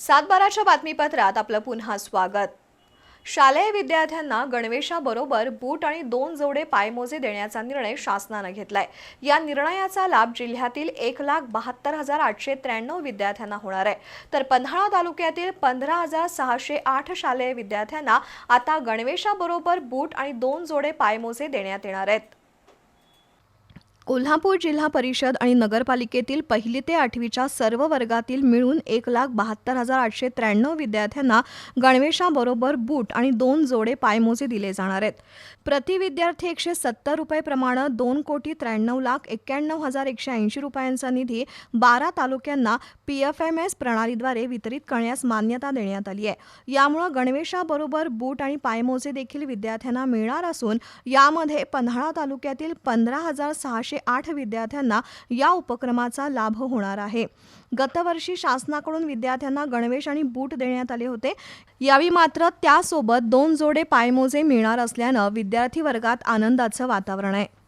सातबाराच्या बातमीपत्रात आपलं पुन्हा स्वागत. शालेय विद्यार्थ्यांना गणवेशाबरोबर बूट आणि दोन जोडे पायमोजे देण्याचा निर्णय शासनानं घेतलाय. या निर्णयाचा लाभ जिल्ह्यातील एक लाख बहात्तर हजार आठशे त्र्याण्णव विद्यार्थ्यांना होणार आहे. तर पन्हाळा तालुक्यातील पंधरा हजार सहाशे आठ शालेय विद्यार्थ्यांना आता गणवेशाबरोबर बूट आणि दोन जोडे पायमोजे देण्यात येणार आहेत. कोल्हापूर जिल्हा परिषद आणि नगरपालिकेतील पहिली ते आठवीच्या सर्व वर्गातील मिळून एक लाख बहात्तर हजार आठशे त्र्याण्णव विद्यार्थ्यांना गणवेशाबरोबर बूट आणि दोन जोडे पायमोजे दिले जाणार आहेत. प्रति विद्यार्थी एकशे सत्तर रुपये प्रमाणे दोन कोटी त्र्याण्णव लाख एक्क्याण्णव हजार एकशे ऐंशी रुपयांचा निधी बारा तालुक्यांना पी एफ एम एस प्रणालीद्वारे वितरित करण्यास मान्यता देण्यात आली आहे. यामुळं गणवेशाबरोबर बूट आणि पायमोजे देखील विद्यार्थ्यांना मिळणार असून यामध्ये पन्हाळा तालुक्यातील पंधरा हजार सहाशे आठ विद्यार्थ्यांना या उपक्रमाचा लाभ होणार आहे. गतवर्षी शासनाकडून विद्यार्थ्यांना गणवेश आणि बूट देण्यात आले होते. यावेळी मात्र त्यासोबत दोन जोडे पायमोजे मिळणार असल्यानं विद्यार्थी वर्गात आनंदाचं वातावरण आहे.